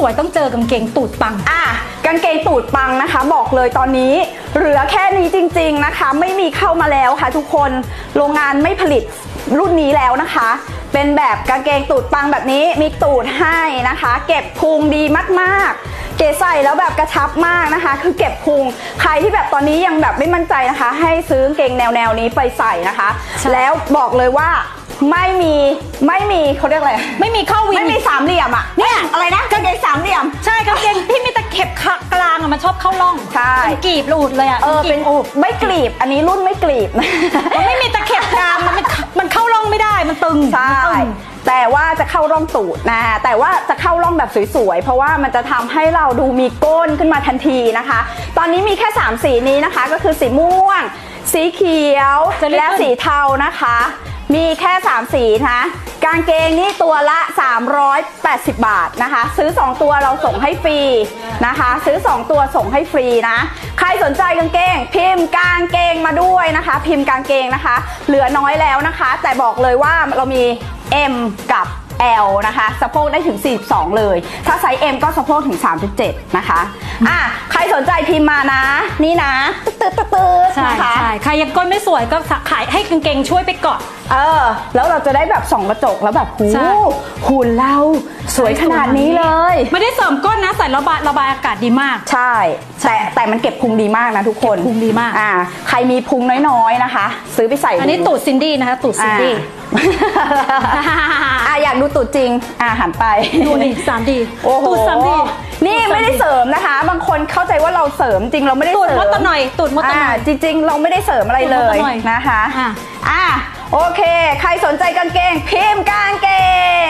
สวยต้องเจอกางเกงตูดปัง อะกางเกงตูดปังนะคะ บอกเลยตอนนี้เหลือแค่นี้จริง ๆนะคะ ไม่มีเข้ามาแล้วค่ะ ทุกคนโรงงานไม่ผลิตรุ่นนี้แล้วนะคะ เป็นแบบกางเกงตูดปังแบบนี้มีตูดให้นะคะ เก็บพุงดีมากๆ เก๋ใส่แล้วแบบกระชับมากนะคะ คือเก็บพุงใครที่แบบตอนนี้ยังแบบไม่มั่นใจนะคะ ให้ซื้อกางเกงแนวแนวๆนี้ไปใส่นะคะใช่แล้วบอกเลยว่าไม่มีไม่มีเขาเรียกอะไรไม่มีเข้าวินไม่มีสามเหลี่ยมอะเนี่ยอะไรนะกางเกง สามเหลี่ยม ใช่กางเกงที่มีตะเข็บขากลางอะมันชอบเข้าร่องใช่เป็นกีบหลุดเลยอะเออกีเป็นบโอบไม่กรีบ อันนี้รุ่นไม่กรีบมันไม่มีตะเข็บกลางมันไม่มันเข้าร่องไม่ได้มันตึงใช่ มันตึง แต่ว่าจะเข้าร่องตูดนะ แต่ว่าจะเข้าร่องแบบสวยๆ เพราะว่ามันจะทำให้เราดูมีก้นขึ้นมาทันทีนะคะ ตอนนี้มีแค่ 3 สีนี้นะคะ ก็คือสีม่วง สีเขียว จะเรียก และสีเทานะคะ มีแค่ 3 สีนะกางเกงนี่ตัวละ 380 บาทนะคะ ซื้อ 2 ตัวเราส่งให้ฟรีนะคะ ซื้อ 2 ตัวส่งให้ฟรีนะ ใครสนใจกางเกง พิมพ์กางเกงมาด้วยนะคะ พิมพ์กางเกงนะคะ เหลือน้อยแล้วนะคะ แต่บอกเลยว่าเรามี M กับ L นะคะสะโพกได้ถึง 42 เลย ถ้าไซส์ M ก็สะโพกถึง 37 นะคะ อะ ใครสนใจพิมพ์มานะ นี่นะ ตึ๊ดตึ๊ดตึ๊ดนะคะ ใช่ใครยังก้นไม่สวยก็ขายให้กางเกงช่วยไปเกาะ เออ แล้วเราจะได้แบบส่องกระจกแล้วแบบหูใช่ หุ่นเราสวยขนาดนี้เลย ไม่ได้เสริมก้นนะใส่ระบายระบายอากาศดีมาก ใช่ แต่แต่มันเก็บพุงดีมากนะทุกคนเก็บพุงดีมาก อ่า ใครมีพุงน้อยๆนะคะ ซื้อไปใส่อันนี้ดูตูดซินดี้นะคะ ตูดซินดี้ อ่า อะอยากดูตูดจริง อะหันไป ดูนี่สามดีโอ้โหตูดสามดีนี่ไม่ได้เสริมนะคะ บางคนเข้าใจว่าเราเสริมจริงเราไม่ได้ตูดเสริมมดตะหน่อยตูดมดตะหน่อยาจริง ๆ เราไม่ได้เสริมอะไรเลยตูดมดตะหน่อยนะคะอะอะโอเค ใครสนใจกางเกงพิมพ์กางเกง